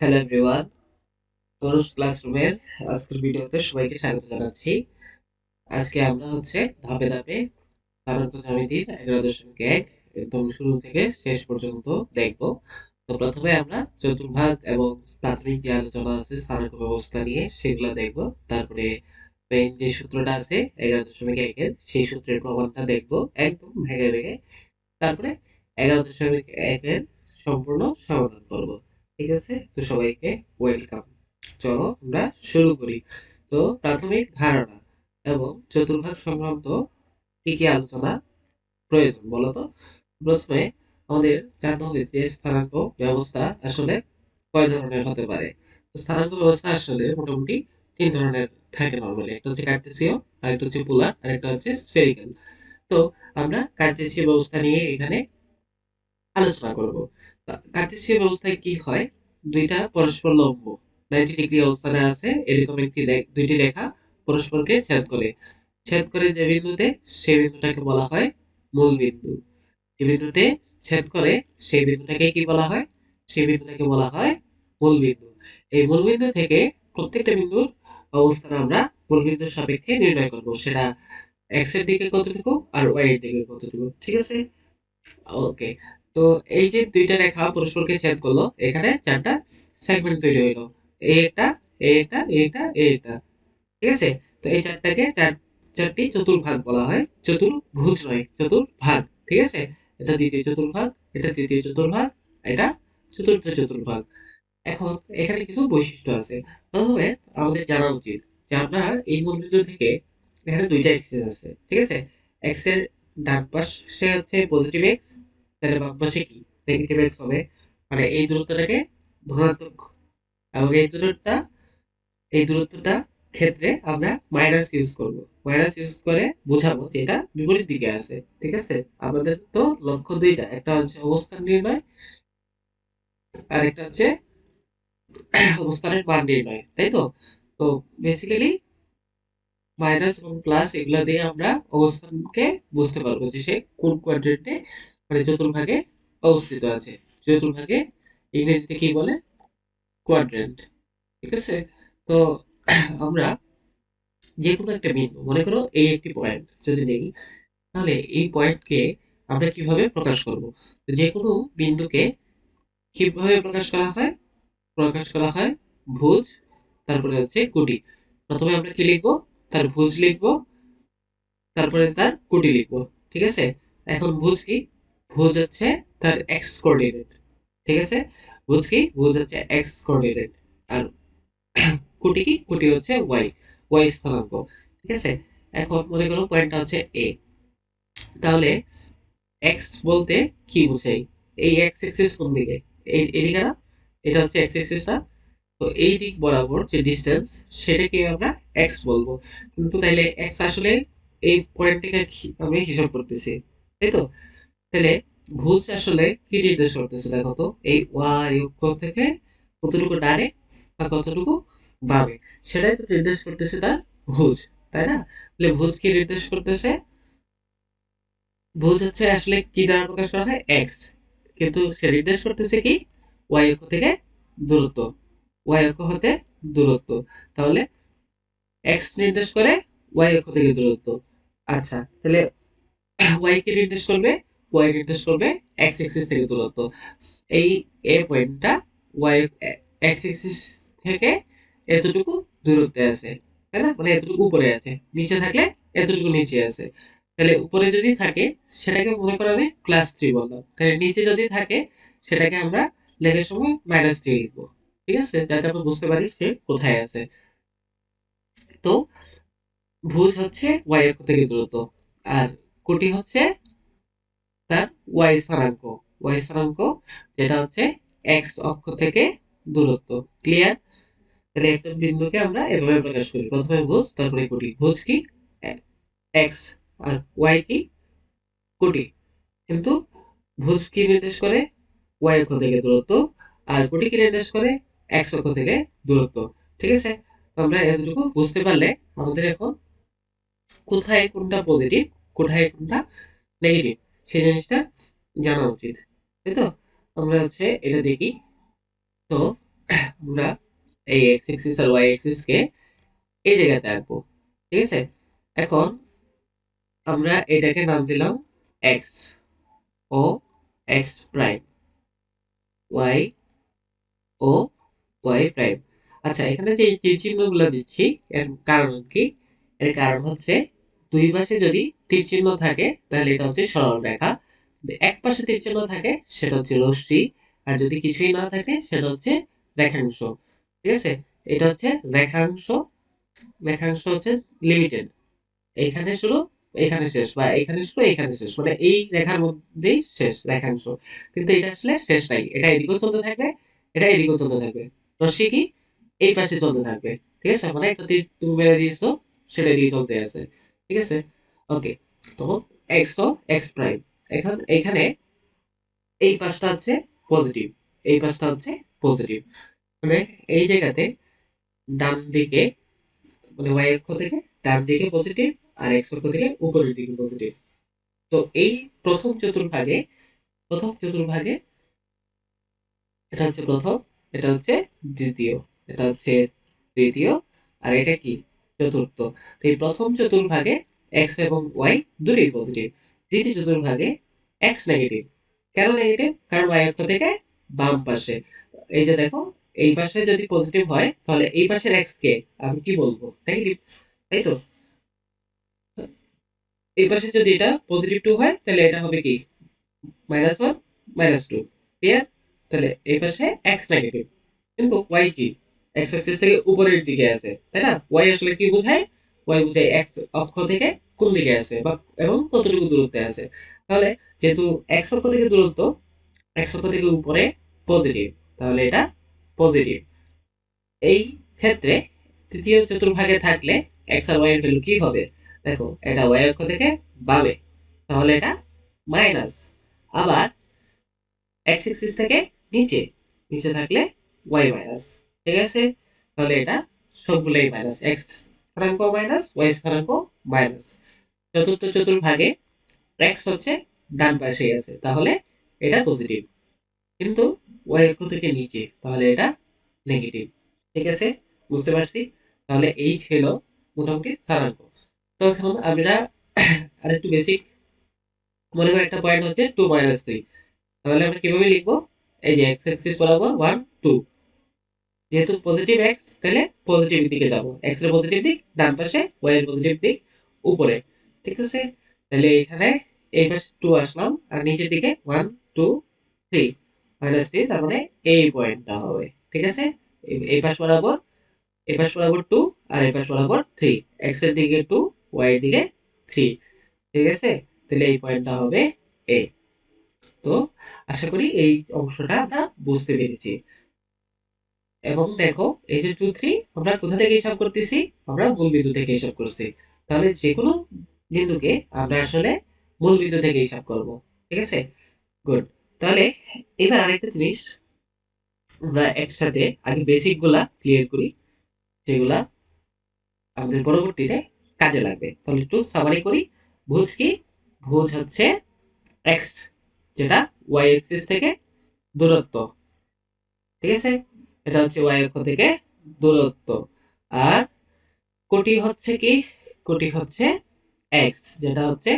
Hello everyone তরুষ ক্লাসরুমের আজকের ভিডিওতে সবাইকে স্বাগত জানাচ্ছি। আজকে আমরা হচ্ছে ধাপে ধাপে তারক জ্যামিতির এগারো দশমিক এক একদম শুরু থেকে শেষ পর্যন্ত দেখব। তো প্রথমে আমরা চতুর্ভাগ এবং প্রাথমিক যে আলোচনা আছে স্থানাঙ্ক ব্যবস্থা নিয়ে সেগুলো দেখব। তারপরে মেইন যে সূত্রটা আছে, এগারো দশমিক একের সেই সূত্রের প্রমাণটা দেখব একদম ভেঙে ভেঙে। তারপরে এগারো দশমিক একের সম্পূর্ণ সমাধান করব। ঠিক আছে? তো সবাইকে ওয়েলকাম চলো আমরা শুরু করি। তো প্রাথমিক ধারণা এবং চতুর্ভাগ সংক্রান্ত কি কি আলোচনা প্রয়োজন বলতো প্রথমে আমাদের জানতে হবে যে স্থানাঙ্ক ব্যবস্থা আসলে কয় ধরনের হতে পারে? তো স্থানাঙ্ক ব্যবস্থা আসলে মোটামুটি তিন ধরনের থাকে নর্মালি একটা হচ্ছে কার্টেসীয় আর একটা হচ্ছে পোলার আর একটা হচ্ছে স্ফেরিক্যাল তো আমরা কার্টেসীয় ব্যবস্থা নিয়ে এখানে আলোচনা করব। কার্টেসীয় ব্যবস্থায় কি হয়? দুইটা পরস্পর লম্ব। নাইনটি ডিগ্রি অবস্থানে আছে, এরকম একটি দুইটি রেখা পরস্পরকে ছেদ করে। ছেদ করে যে বিন্দুতে সেই বিন্দুটাকে বলা হয় মূল বিন্দু। যে বিন্দুতে ছেদ করে, সেই বিন্দুটাকে কি বলা হয়? সেই বিন্দুটাকে বলা হয় মূল বিন্দু। এই মূল বিন্দু থেকে প্রত্যেকটা বিন্দুর অবস্থান আমরা মূল বিন্দুর সাপেক্ষে নির্ণয় করব। সেটা এক্সের দিকে কতটুকু আর ওয়াই এর দিকে কতটুকু? ঠিক আছে? ওকে তো এই যে দুইটা রেখা পরস্পরকে ছেদ করল, এখানে চারটা সেগমেন্ট তৈরি হইল। এটা এটা এটা এটা। ঠিক আছে? তো এই চারটাকে চার, চারটি চতুর্ভাগ বলা হয়। চতুর্ভুজ নয়, চতুর্ভাগ। ঠিক আছে? এটা দ্বিতীয় চতুর্ভাগ, এটা তৃতীয় চতুর্ভাগ, এটা চতুর্থ চতুর্ভাগ। এখন এখানে কিছু বৈশিষ্ট্য আছে। প্রথমে আমাদের জানা উচিত যে আমরা এই মূলবিন্দু থেকে এখানে দুইটা এক্সিস আছে। ঠিক আছে? এক্সের ডান পাশে হচ্ছে পজিটিভ এক্স তাহলে বাম পাশে কি নেগেটিভ হবে মানে এই দূরত্বটাকে ধনাত্মক। এবং এই দূরত্বটা এই দূরত্বটা ক্ষেত্রে আমরা মাইনাস ইউজ করব। মাইনাস ইউজ করে বোঝাবো যে এটা বিপরীত দিকে আছে। ঠিক আছে? আমাদের তো লক্ষ্য দুইটা। একটা হচ্ছে অবস্থান নির্ণয়, আর একটা হচ্ছে অবস্থানের মান নির্ণয়। তাই তো? তো বেসিক্যালি মাইনাস এবং প্লাস এগুলো দিয়ে আমরা অবস্থানকে বুঝতে পারব যে সে কোন কোয়াড্রেন্টে মানে চতুর্ভাগে অবস্থিত আছে। চতুর্ভাগে ইংরেজিতে কি বলে? কোয়াড্রেন্ট ঠিক আছে? তো আমরা যে কোনো একটা বিন্দু, মনে করো এই একটি পয়েন্ট যদি নেই, তাহলে এই পয়েন্টকে আমরা কীভাবে প্রকাশ করব? যে কোনো বিন্দুকে কীভাবে প্রকাশ করা হয়? প্রকাশ করা হয় ভুজ, তারপরে হচ্ছে কুটি। প্রথমে আমরা কি লিখব? তার ভুজ লিখব, তারপরে তার কুটি লিখব। ঠিক আছে? এখন ভুজ কি? ভুজ হচ্ছে তার এক্স কোঅর্ডিনেট ঠিক আছে? ভুজ কি? ভুজ হচ্ছে এক্স কোঅর্ডিনেট আর কুটি কি? কুটি হচ্ছে ওয়াই ওয়াই স্থানাঙ্ক। ঠিক আছে? এখন মনে করো পয়েন্টটা হচ্ছে এ তাহলে এক্স বলতে কি বুঝাই এই এক্স এক্সিস কোন দিকে? এদিকে না? এটা হচ্ছে এক্স এক্সিসটা তো এই দিক বরাবর যে ডিস্টেন্স সেটাকে আমরা এক্স বলব। কিন্তু তাইলে এক্স আসলে এই পয়েন্ট থেকে আমি হিসাব করতেছি। তাই তো তাহলে ভুজ আসলে কি নির্দেশ করতেছে দেখো তো? এই ওয়াই অক্ষ থেকে কতটুকু ডানে বা কতটুকু বামে? সেটাই তো নির্দেশ করতেছে তার ভুজ তাই না? তাহলে ভুজ কি নির্দেশ করতেছে? ভুজ হচ্ছে আসলে কি দ্বারা প্রকাশ করা হয়? এক্স কিন্তু সে নির্দেশ করতেছে কি? ওয়াই অক্ষ থেকে দূরত্ব ওয়াই অক্ষ হতে দূরত্ব, তাহলে এক্স নির্দেশ করে ওয়াই অক্ষ থেকে দূরত্ব। আচ্ছা তাহলে ওয়াই কে নির্দেশ করবে? ওয়াই নির্দেশ করবে এক্স এক্সিস থেকে দূরত্ব। এই এ পয়েন্টটা ওয়াই এক্স এক্সিস থেকে এতটুকু দূরত্বে আছে, তাই না? মানে এতটুকু উপরে আছে। নিচে থাকলে এতটুকু নিচে আছে। তাহলে উপরে যদি থাকে, সেটাকে মনে করো আমি ক্লাস থ্রি বললাম। তাহলে নিচে যদি থাকে, সেটাকে আমরা লেখার সময় মাইনাস থ্রি লিখব। ঠিক আছে? যাতে আমরা বুঝতে পারি সে কোথায় আছে। তো ভুজ হচ্ছে অক্ষ থেকে দূরত্ব। আর কোটি হচ্ছে তার ওয়াই স্থানাঙ্ক ওয়াই স্থানাঙ্ক যেটা হচ্ছে এক্স অক্ষ থেকে দূরত্ব ক্লিয়ার তাহলে একটা বিন্দুকে আমরা এভাবে প্রকাশ করি। প্রথমে ভুজ তারপরে কোটি। ভুজ কি? এক্স আর ওয়াই কি? কোটি। কিন্তু ভুজ কি নির্দেশ করে? ওয়াই অক্ষ থেকে দূরত্ব আর কোটি কি নির্দেশ করে? এক্স অক্ষ থেকে দূরত্ব। ঠিক আছে? আমরা এতটুকু বুঝতে পারলে আমাদের এখন কোথায় কোনটা পজিটিভ কোথায় কোনটা নেগেটিভ সেই জিনিসটা জানা উচিত। তাই তো? আমরা হচ্ছে এটা দেখি। তো আমরা এই এক্স এক্সিস আর ওয়াই এক্সিস কে এই জায়গাতে আঁকবো ঠিক আছে? এখন আমরা এটাকে নাম দিলাম এক্স ও এক্স প্রাইম ওয়াই ও ওয়াই প্রাইম আচ্ছা এখানে যে চিহ্নগুলো দিচ্ছি, এর কারণ কি? এর কারণ হচ্ছে দুই পাশে যদি তীর চিহ্ন থাকে, তাহলে এটা হচ্ছে সরল রেখা। এক পাশে তীর চিহ্ন থাকে, সেটা হচ্ছে রশ্মি, আর যদি কিছুই না থাকে, সেটা হচ্ছে রেখাংশ। ঠিক আছে? এটা হচ্ছে রেখাংশ রেখাংশ হচ্ছে লিমিটেড এইখানে শুরু এখানে শেষ, বা এখানে শুরু এখানে শেষ। মানে এই রেখার মধ্যেই শেষ রেখাংশ। কিন্তু এটা আসলে শেষ নাই। এটা এদিকেও চলতে থাকবে, এটা এদিকেও চলতে থাকবে। রশ্মি কি? এই পাশে চলতে থাকবে। ঠিক আছে? মানে একটা তীর তুমি মেরে দিয়েছ, সেটা দিয়ে চলতে আছে। ঠিক আছে? ওকে তো এক্স ও এক্স প্রাইম এখন এখানে এই পাশটা হচ্ছে পজিটিভ এই পাশটা হচ্ছে পজিটিভ মানে এই জায়গাতে ডান দিকে মানে ওয়াই অক্ষ থেকে ডান দিকে পজিটিভ আর এক্স অক্ষ থেকে উপরের দিকে পজিটিভ তো এই প্রথম চতুর্ভাগে প্রথম চতুর্ভাগে এটা হচ্ছে প্রথম, এটা হচ্ছে দ্বিতীয়, এটা হচ্ছে তৃতীয়, আর এটা কি? চতুর্থ। তো এই প্রথম চতুর্ভাগে এক্স এবং ওয়াই দুটোই পজিটিভ দ্বিতীয় চতুর্ভাগে এক্স নেগেটিভ কেন নেগেটিভ কারণ ওয়াই অক্ষ থেকে বাম পাশে। এই যে দেখো, এই পাশে যদি পজিটিভ হয়, তাহলে এই পাশের এক্স কে? আমি কি বলব? নেগেটিভ তাই তো? এই পাশে যদি এটা পজিটিভ টু হয়, তাহলে এটা হবে কি? Minus one minus two clear তাহলে এই পাশে এক্স নেগেটিভ কিন্তু ওয়াই কি? এক্স অ্যাক্সিস থেকে উপরের দিকে আছে, তাই না? ওয়াই আসলে কি বোঝায়? ওয়াই বোঝায় এক্স অক্ষ থেকে কোন দিকে আছে বা এবং কতটুকু দূরত্বে আছে। তাহলে যেহেতু এক্স অক্ষ থেকে দূরত্ব এক্স অক্ষ থেকে উপরে পজিটিভ তাহলে এটা পজিটিভ এই ক্ষেত্রে তৃতীয় চতুর্ভাগে থাকলে এক্স আর ওয়াই ভ্যালু কি হবে? দেখো, এটা ওয়াই অক্ষ থেকে বামে, তাহলে এটা মাইনাস আবার এক্স এক্সিস থেকে নিচে নিচে থাকলে ওয়াই মাইনাস ঠিক আছে? তাহলে এটা সবগুলোই মাইনাস এক্স স্থানাঙ্ক মাইনাস ওয়াই স্থানাঙ্ক মাইনাস চতুর্থ চতুর্ভাগে এক্স হচ্ছে ডান পাশেই আছে, তাহলে এটা পজিটিভ কিন্তু ওয়াই অক্ষ থেকে নিচে, তাহলে এটা নেগেটিভ ঠিক আছে? বুঝতে পারছি? তাহলে এই ছিল মোটামুটি স্থানাঙ্ক। তো এখন আমরা আরেকটু বেসিক মনে করি একটা পয়েন্ট হচ্ছে টু মাইনাস থ্রি তাহলে আমরা কীভাবে লিখব? এই যে এক্স এক্সিস বরাবর ওয়ান টু যেহেতু পজিটিভ এক্স তাহলে পজিটিভ দিকে যাব। এক্সের পজিটিভ দিক, ডান পাশে ওয়াই এর পজিটিভ দিক, উপরে। ঠিক আছে? তাহলে এখানে এই পাশে টু আসলাম, আর নিচের দিকে one two three minus three তার মানে এই পয়েন্টটা হবে। ঠিক আছে? এই পাশ বরাবর, এই পাশ বরাবর টু আর এই পাশ বরাবর থ্রি এক্সের দিকে টু ওয়াই এর দিকে থ্রি ঠিক আছে? তাহলে এই পয়েন্টটা হবে এ তো, আশা করি এই অংশটা আমরা বুঝতে পেরেছি। এবং দেখো, এই যে টু থ্রি আমরা কোথা থেকে হিসাব করতেছি? আমরা মূল বিন্দু থেকে হিসাব করছি। তাহলে যে কোনো বিন্দুকে আমরা আসলে মূল বিন্দু থেকে হিসাব করব। ঠিক আছে? গুড তাহলে এবার আরেকটা জিনিস আমরা একসাথে আগে বেসিকগুলা ক্লিয়ার করি, যেগুলা আমাদের পরবর্তীতে কাজে লাগবে। তাহলে একটু সামারি করি। ভুজ কি? ভুজ হচ্ছে এক্স যেটা ওয়াই এক্সিস থেকে দূরত্ব। ঠিক আছে? এটা হচ্ছে ওয়াই অক্ষ থেকে দূরত্ব। আর কোটি হচ্ছে কি? কোটি হচ্ছে এক্স যেটা হচ্ছে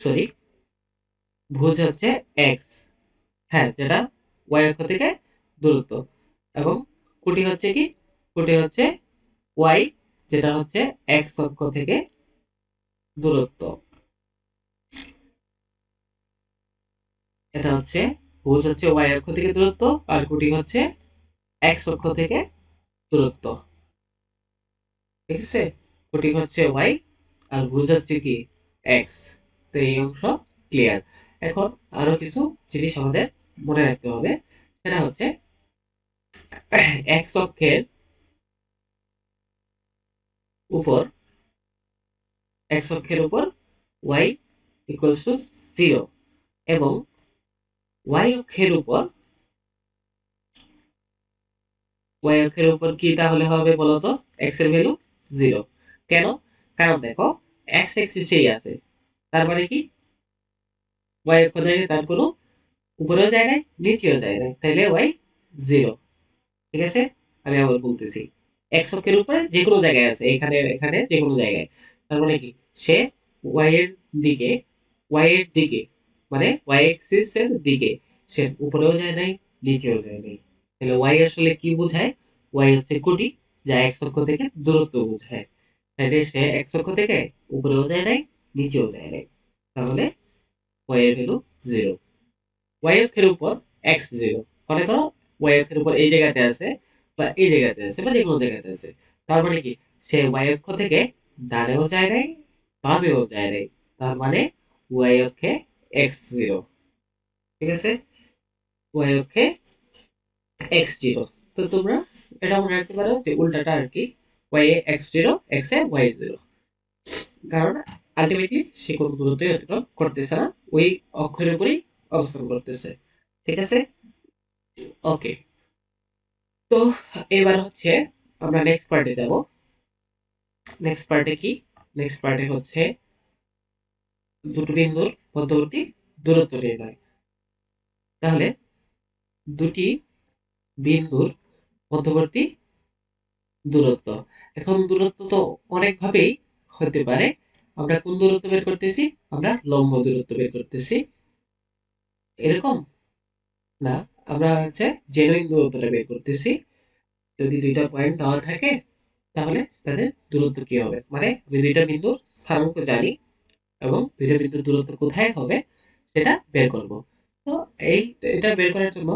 সরি ভুজ হচ্ছে এক্স হ্যাঁ যেটা ওয়াই অক্ষ থেকে দূরত্ব। এবং কোটি হচ্ছে কি? কোটি হচ্ছে ওয়াই যেটা হচ্ছে এক্স অক্ষ থেকে দূরত্ব। এটা হচ্ছে ভুজ হচ্ছে ওয়াই অক্ষ থেকে দূরত্ব আর কোটি হচ্ছে এক্স অক্ষ থেকে দূরত্ব। ঠিক আছে? কোটি হচ্ছে ওয়াই আর ভুজ হচ্ছে কি? এক্স তো এই অংশ ক্লিয়ার এখন আরও কিছু জিনিস আমাদের মনে রাখতে হবে। সেটা হচ্ছে এক্স অক্ষের উপর এক্স অক্ষের উপর ওয়াই ইকুয়ালস টু জিরো এবং ওয়াই অক্ষের উপর? ওয়াই অক্ষের উপর কি তাহলে হবে বলতো? এক্সের ভ্যালু জিরো কেন? কারণ দেখো এক্স এক্সিসেই আছে। তার মানে কি? ওয়াই অক্ষ থেকে তার কোনো উপরেও যায় নাই, নিচেও যায় নাই। তাইলে ওয়াই জিরো ঠিক আছে? আমি আবার বলতেছি। এক্স অক্ষের উপরে যে কোনো জায়গায় আছে, এখানে এখানে যে কোনো জায়গায়। তার মানে কি? সে ওয়াই এর দিকে ওয়াই এর দিকে মানে ওয়াই এক্সিস এর দিকে। সে উপরেও যায় নাই, নিচেও যায় নাই। তাহলে ওয়াই আসলে কি বোঝায়? ওয়াই হচ্ছে কোটি যা এক্স অক্ষ থেকে দূরত্ব বোঝায়। তাহলে সে এক্স অক্ষ থেকে উপরেও যায় নাই, নিচেও যায় নাই। তাহলে ওয়াই এর ভ্যালু জিরো ওয়াই অক্ষের উপর এক্স জিরো মনে করো ওয়াই অক্ষের উপর এই জায়গাতে আছে বা এই জায়গাতে আছে বা যে কোনো জায়গাতে আছে। তার মানে কি? সে ওয়াই অক্ষ থেকে ডানেও যায় নাই, বামেও যায় নাই। তার মানে ওয়াই অক্ষে এক্স জিরো ঠিক আছে? ওয়াই অক্ষে এক্স জিরো তো তোমরা এটা মনে রাখতে পারো যে উল্টাটা আর কি ওয়াই এ এক্স জিরো এক্স এ ওয়াই জিরো কারণ আলটিমেটলি সে কোনো দূরত্বই অতিক্রম করতেছে না, ওই অক্ষরের উপরেই অবস্থান করতেছে। ঠিক আছে? ওকে তো এবার হচ্ছে আমরা নেক্সট পার্টে যাব। নেক্সট পার্টে কি? নেক্সট পার্টে হচ্ছে দুটো বিন্দুর মধ্যবর্তী দূরত্ব নির্ণয় তাহলে দুটি বিন্দুর মধ্যবর্তী দূরত্ব। এখন দূরত্ব তো অনেকভাবেই হতে পারে। আমরা কোন দূরত্ব বের করতেছি? আমরা লম্ব দূরত্ব বের করতেছি। এরকম? না, আমরা হচ্ছে জেনুইন দূরত্বটা বের করতেছি। যদি দুইটা পয়েন্ট দেওয়া থাকে, তাহলে তাদের দূরত্ব কি হবে? মানে আমি দুইটা বিন্দুর স্থানাঙ্ক জানি। এবং দুইটা বিন্দুর দূরত্ব কোথায় হবে সেটা বের করব। তো এই এটা বের করার জন্য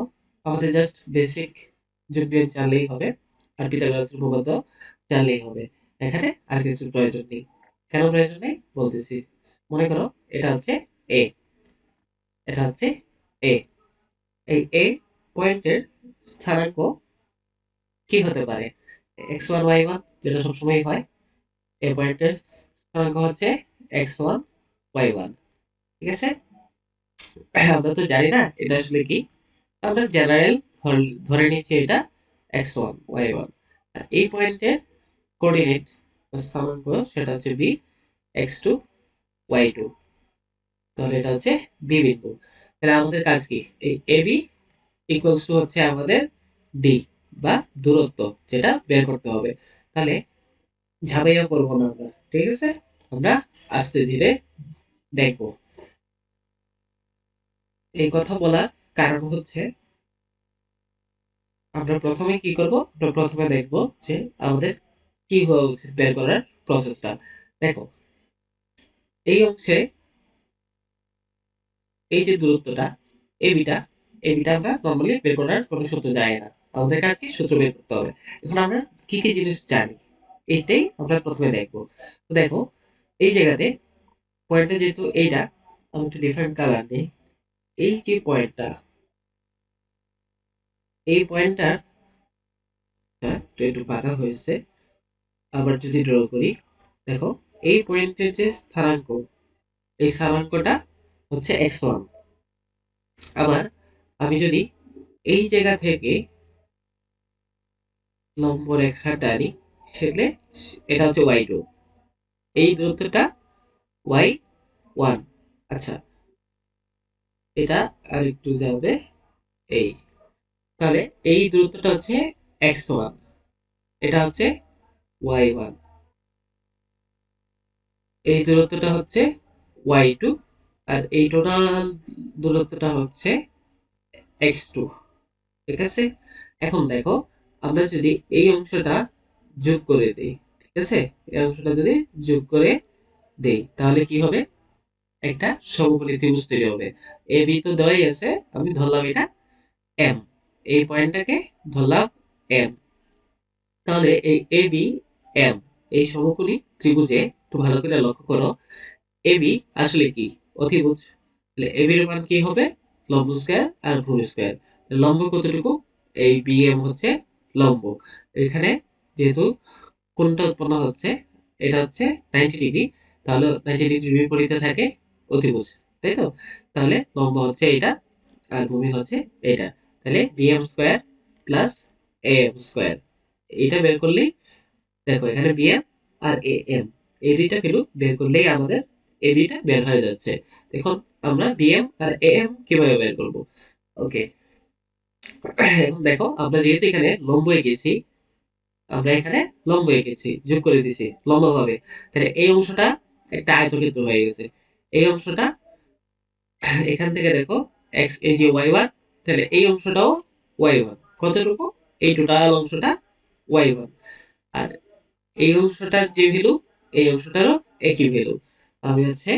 আমাদের জাস্ট বেসিক যোগবিয়োগ জানলেই হবে। আর পিথাগোরাস উপপাদ্য জানলেই হবে। এখানে আর কিছু প্রয়োজন নেই। কেন প্রয়োজন নেই? বলতেছি। মনে করো এটা হচ্ছে এ এটা হচ্ছে এ এই এ পয়েন্টের স্থানাঙ্ক কি হতে পারে? এক্স ওয়ান ওয়াই ওয়ান যেটা সবসময় হয় এ পয়েন্টের স্থানাঙ্ক হচ্ছে এক্স ওয়ান ওয়াই ওয়ান, ঠিক আছে? আমরা তো জানি না এটা আসলে কি। আমরা জেনারেল ধরে নিয়েছি এটা এক্স ওয়ান, ওয়াই ওয়ান। এই পয়েন্টের কোঅর্ডিনেট স্থানাঙ্ক সেটা হচ্ছে B, x two, y two. তাহলে এটা হচ্ছে বি বিন্দু। তাহলে আমাদের কাজ কি? এই এ বি ইকুয়ালস টু হচ্ছে আমাদের ডি বা দূরত্ব যেটা বের করতে হবে। তাহলে ঝামেলা করব না আমরা, ঠিক আছে? আমরা আস্তে ধীরে দেখব এই কথা বলার কারণ হচ্ছে, আমরা প্রথমে কি করব? আমরা প্রথমে দেখব যে আমাদের কি হওয়া উচিত বের করার প্রসেসটা দেখো, এই অংশে এই যে দূরত্বটা এবিটা এবিটা আমরা নর্মালি বের করার কোনো সূত্র যায় না। আমাদের কাছে সূত্র বের করতে হবে। এখন আমরা কি কি জিনিস জানি, এইটাই আমরা প্রথমে দেখব। দেখো, এই জায়গাতে পয়েন্টটা যেহেতু এইটা আমি একটু ডিফারেন্ট কালার নেই। এই যে পয়েন্টটা এই পয়েন্টটার একটু পাকা হয়েছে। আবার যদি ড্র করি, দেখো, এই পয়েন্টের যে স্থানাঙ্ক, এই স্থানাঙ্কটা হচ্ছে এক্স ওয়ান আবার আমি যদি এই জায়গা থেকে লম্ব রেখা টানি সেলে এটা হচ্ছে ওয়াই টু এই দূরত্বটা ওয়াই ওয়ান আচ্ছা এটা আর একটু যাবে এই। তাহলে এই দূরত্বটা হচ্ছে এক্স ওয়ান এটা হচ্ছে ওয়াই ওয়ান এই দূরত্বটা হচ্ছে ওয়াই টু আর এই টোটাল দূরত্বটা হচ্ছে এক্স টু ঠিক আছে? এখন দেখো, আমরা যদি এই অংশটা যোগ করে দিই, ঠিক আছে? এই অংশটা যদি যোগ করে দেই। তাহলে কি হবে? একটা সমকোণী ত্রিভুজ তৈরি হবে। এ বি তো দেওয়াই আছে, আমি ধরলাম এটা এম। এই পয়েন্টটাকে ধরলাম এম। তাহলে এই এ বি এম, এই সমকোণী ত্রিভুজে একটু ভালো করে লক্ষ্য করো। এ বি আসলে কি? অতিভুজ। তাহলে এ বির মান কি হবে? লম্ব স্কয়ার আর ভূমি স্কয়ার। লম্ব কতটুকু? এই বি এম হচ্ছে লম্ব। এখানে যেহেতু কোনটা উৎপন্ন হচ্ছে, এটা হচ্ছে নাইনটি ডিগ্রি তাহলে নাইনটি ডিগ্রির বিপরীতে থাকে অতিভুজ তাই তো? তাহলে লম্ব হচ্ছে এটা আর ভূমি হচ্ছে এটা তাহলে BM square plus A M square এটা বের করলেই, দেখো এখানে বিএম আর এ এম এই দুইটা ভ্যালু বের করলেই আমাদের এ বিটা বের হয়ে যাচ্ছে। দেখুন আমরা বিএম আর এ এম কীভাবে বের করব? ওকে এখন দেখো, আমরা যেহেতু এখানে লম্ব এঁকেছি, আমরা এখানে লম্ব এঁকেছি, যোগ করে দিছি লম্ব ভাবে তাহলে এই অংশটা একটা আয়তক্ষেত্র হয়ে গেছে। এই অংশটা, এখান থেকে দেখো এক্স এই যে ওয়াই ওয়ান তাহলে এই অংশটাও ওয়াই ওয়ান কতটুকু? এই টোটাল অংশটা ওয়াই ওয়ান আর এই অংশটার যে ভ্যালু এই অংশটারও একই ভ্যালু আমি হচ্ছে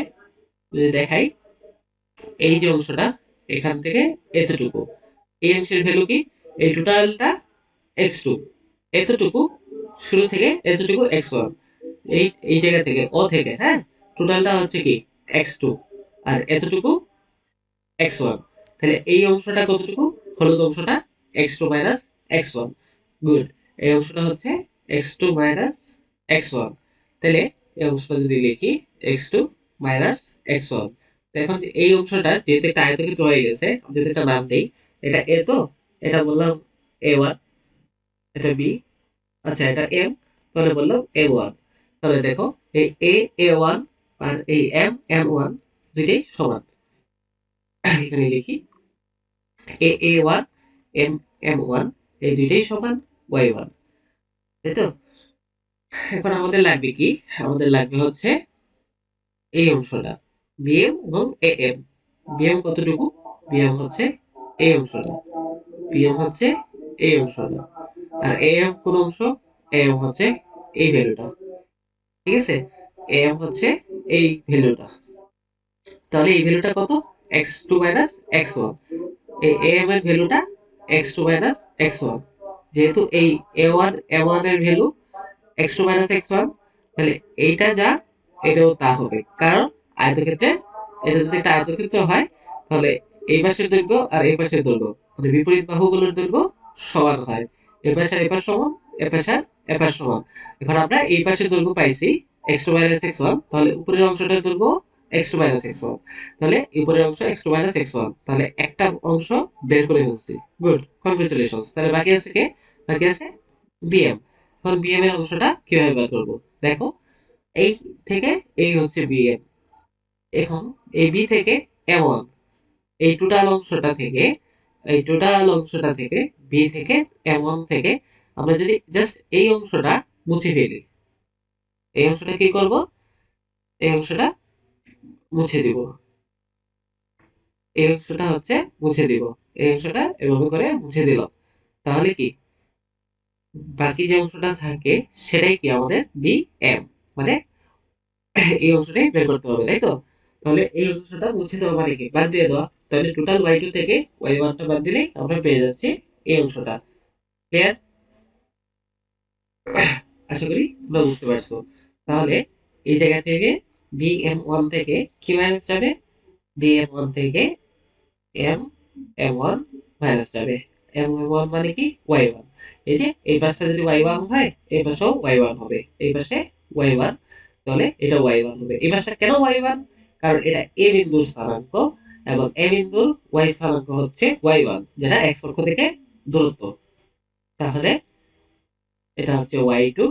দেখাই, এই যে অংশটা, এখান থেকে এতটুকু। এই অংশের ভ্যালু কি? এই টোটালটা এক্স টু এতটুকু, শুরু থেকে এতটুকু এক্স ওয়ান এই এই জায়গা থেকে ও থেকে হ্যাঁ? টোটালটা হচ্ছে কি? এক্স টু আর এতটুকু এক্স ওয়ান তাহলে এই অংশটা কতটুকু? হলুদ অংশটা x two minus x one good এই অংশটা হচ্ছে x two minus x one তাহলে এই অংশটা যদি লিখি x two minus x one এখন এই অংশটা যেহেতু একটা আয়তক্ষেত্র হয়ে গেছে যদি একটা নাম দেই, এটা এ তো? এটা বললাম এ ওয়ান এটা বি আচ্ছা এটা এম তাহলে বললাম এ ওয়ান তাহলে দেখো, এই এ এ ওয়ান আর এই এম এম ওয়ান দুইটাই সমান। এখানে লিখি A A one M M one এই দুইটাই সমান ওয়াই ওয়ান তাই তো? এখন আমাদের লাগবে কি? আমাদের লাগবে হচ্ছে এই অংশটা বিএম এবং এ এম বিএম কতটুকু? বিএম হচ্ছে এই অংশটা। বিএম হচ্ছে এই অংশটা। আর এ এম কোন অংশ? এ এম হচ্ছে এই ভ্যালুটা ঠিক আছে? এ এম হচ্ছে এই ভ্যালুটা তাহলে এই ভ্যালুটা কত? X two minus x one এই এ এম এর ভ্যালুটা x two minus x one যেহেতু এই এ ওয়ান এ ওয়ানের value x two minus x one তাহলে এইটা যা, এটাও তা হবে। কারণ আয়তক্ষেত্রে এটা যদি একটা আয়তক্ষেত্র হয়, তাহলে এই পাশের দৈর্ঘ্য আর এই পাশের দৈর্ঘ্য মানে বিপরীত বাহুগুলোর দৈর্ঘ্য সমান হয়। এ পাশের এই পাশ সমান, এ পাশের এ পাশ এখন আমরা এই পাশের দৈর্ঘ্য পাইছি এক্স মাইনাস এক্স ওয়ান তাহলে উপরের অংশটার দৈর্ঘ্য এক্স মাইনাস এক্স ওয়ান তাহলে উপরের অংশ এক্স মাইনাস এক্স ওয়ান তাহলে একটা অংশ বের করে ফেলছি। গুড কনগ্রেচুলেশন তাহলে বাকি আছে কে? বাকি আছে বিএম এখন বিএম এর অংশটা কীভাবে বের করব? দেখো, এই থেকে এই হচ্ছে বিএম এখন এই বি থেকে এমন এই টোটাল অংশটা থেকে, এই টোটাল অংশটা থেকে বি থেকে এমন থেকে আমরা যদি জাস্ট এই অংশটা মুছে ফেলি এই অংশটা কি করব? এই অংশটা মুছে দিব। এই অংশটা হচ্ছে মুছে দিব। এই অংশটা এভাবে করে মুছে দিল। তাহলে কি? বাকি যে অংশটা থাকে, সেটাই কি আমাদের বি এম মানে এই অংশটাই বের করতে হবে, তাই তো? তাহলে এই অংশটা মুছে দেওয়া মানে কি? বাদ দিয়ে দেওয়া। তাহলে টোটাল ওয়াই টু থেকে ওয়াই ওয়ানটা বাদ দিলেই আমরা পেয়ে যাচ্ছি এই অংশটা। ক্লিয়ার আশা করি তোমরা বুঝতে পারছ। তাহলে এই জায়গা থেকে বি এম ওয়ান থেকে কি মাইনাস যাবে? বি এম ওয়ান থেকে এম এম ওয়ান মাইনাস যাবে। এম ওয়ান মানে কি? ওয়াই ওয়ান এই যে, এই পাশটা যদি ওয়াই ওয়ান হয়, এই পাশেও ওয়াই ওয়ান হবে। এই পাশে ওয়াই ওয়ান তাহলে এটা ওয়াই ওয়ান হবে। এই পাশটা কেন ওয়াই ওয়ান কারণ এটা এ বিন্দুর স্থানাঙ্ক এবং এ বিন্দুর ওয়াই স্থানাঙ্ক হচ্ছে ওয়াই ওয়ান যেটা এক্স অক্ষ থেকে দূরত্ব। তাহলে এটা হচ্ছে y two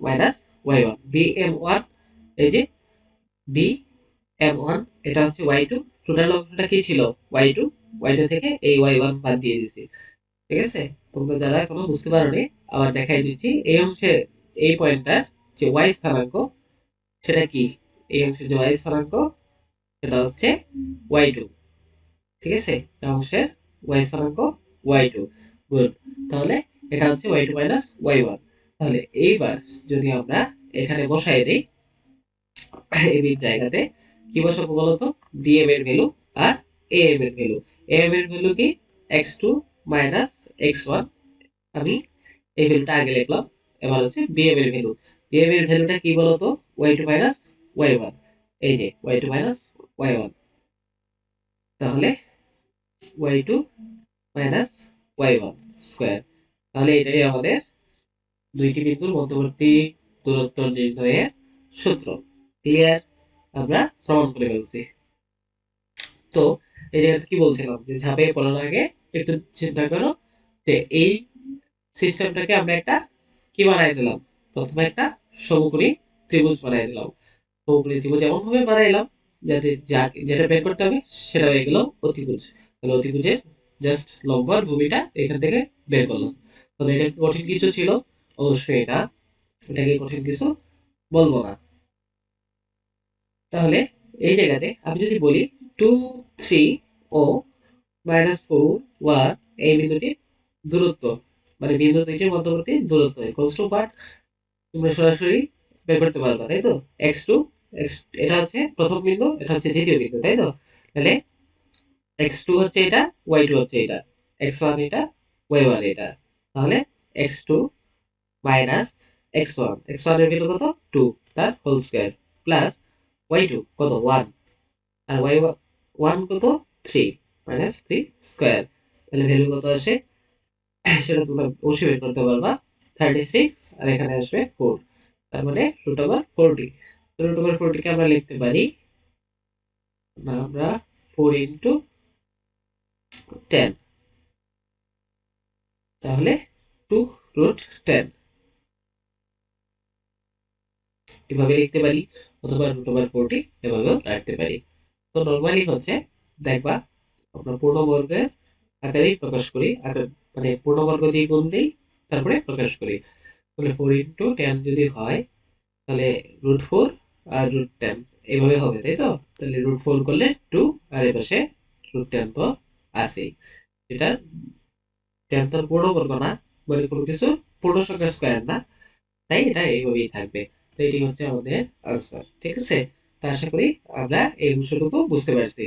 minus y one B M one এই যে বি এম ওয়ান এটা হচ্ছে ওয়াই টু টোটাল অংশটা কি ছিল? ওয়াই টু ওয়াই টু থেকে এই ওয়াই ওয়ান বাদ দিয়ে দিছি ঠিক আছে? তোমরা যারা এখনও বুঝতে পারোনি, আবার দেখাই দিচ্ছি। এই অংশে, এই পয়েন্টটার যে ওয়াই স্থানাঙ্ক, সেটা কি? এই অংশে যে ওয়াই স্থানাঙ্ক, সেটা হচ্ছে ওয়াই টু ঠিক আছে? এই অংশের ওয়াই স্থানাঙ্ক ওয়াই টু গুড তাহলে এটা হচ্ছে y two minus y one তাহলে এইবার যদি আমরা এখানে বসাই দিই এবির জায়গাতে কি বসাবো বলতো? বিএম এর ভ্যালু আর এ এম এর ভ্যালু এম এর ভ্যালু কি? X two minus x one আমি এই ভ্যালুটা আগে লিখলাম, এবার হচ্ছে বিএম এর ভ্যালু বিএম এর ভ্যালুটা কি বলতো? Y two minus y one এই যে y two minus y one তাহলে y two minus y one square তাহলে এটাই আমাদের দুইটি বিন্দুর মধ্যবর্তী দূরত্ব নির্ণয়ের সূত্র। ক্লিয়ার আমরা প্রমাণ করে ফেলছি। তো, এই জায়গাটা কি বলছিলাম? যে ঝাঁপে পড়ার আগে একটু চিন্তা করো যে এই সিস্টেমটাকে আমরা একটা কি বানাই দিলাম? প্রথমে একটা সমকোণী ত্রিভুজ বানাই দিলাম। সমকোণী ত্রিভুজ এমন ভাবে বানাইলাম যাতে যা যেটা বের করতে হবে সেটা হয়ে গেল অতিভুজ। তাহলে অতিভুজের জাস্ট লম্বার ভূমিটা এখান থেকে বের করলাম। তাহলে এটা কঠিন কিছু ছিল। অবশ্যই এটা, এটাকে কঠিন কিছু বলব না। তাহলে এই জায়গাতে আমি যদি বলি টু থ্রি ও মাইনাস ফোর ওয়ান এই বিন্দুটির দূরত্ব মানে বিন্দু দুইটির মধ্যবর্তী দূরত্ব ইকুয়ালস টু বাট তোমরা সরাসরি বের করতে পারবা, তাই তো? এক্স টু এক্স এটা হচ্ছে প্রথম বিন্দু, এটা হচ্ছে দ্বিতীয় বিন্দু, তাই তো? তাহলে এক্স টু হচ্ছে এটা ওয়াই টু হচ্ছে এটা এক্স ওয়ান এটা ওয়াই ওয়ান এটা। তাহলে x two minus x one x ওয়ানের ভ্যালু কত? টু তার whole square plus y two কত? ওয়ান আর ওয়াই ওয়ান কত? থ্রি মাইনাস থ্রি স্কোয়ার তাহলে ভ্যালু কত আসে? সেটা তোমরা অবশ্যই বের করতে পারবা। থার্টি সিক্স আর এখানে আসবে ফোর তার মানে root over forty root over ফোরটিকে আমরা লিখতে পারি, না, আমরা ফোর ইন্টু টেন তাহলে টু রুট টেন এভাবে লিখতে পারি, অথবা রুট ওভার ফোরটি এভাবেও রাখতে পারি। তো নর্মালি হচ্ছে, দেখবা, আমরা পূর্ণবর্গের আকারেই প্রকাশ করি, আকার মানে পূর্ণবর্গ দিয়ে গুণ দিই, তারপরে প্রকাশ করি। তাহলে ফোর ইন্টু টেন যদি হয়, তাহলে রুট ফোর আর রুট টেন এইভাবে হবে, তাই তো? তাহলে রুট ফোর করলে টু আর এপাশে রুট টেন তো আসেই এটা টেন তো পূর্ণবর্গ না মানে কোনো কিছু পূর্ণ সংখ্যার স্কোয়ার না, তাই এটা এইভাবেই থাকবে। তো এটি হচ্ছে আমাদের আনসার ঠিক আছে? তা আশা করি আমরা এই অংশটুকু বুঝতে পারছি।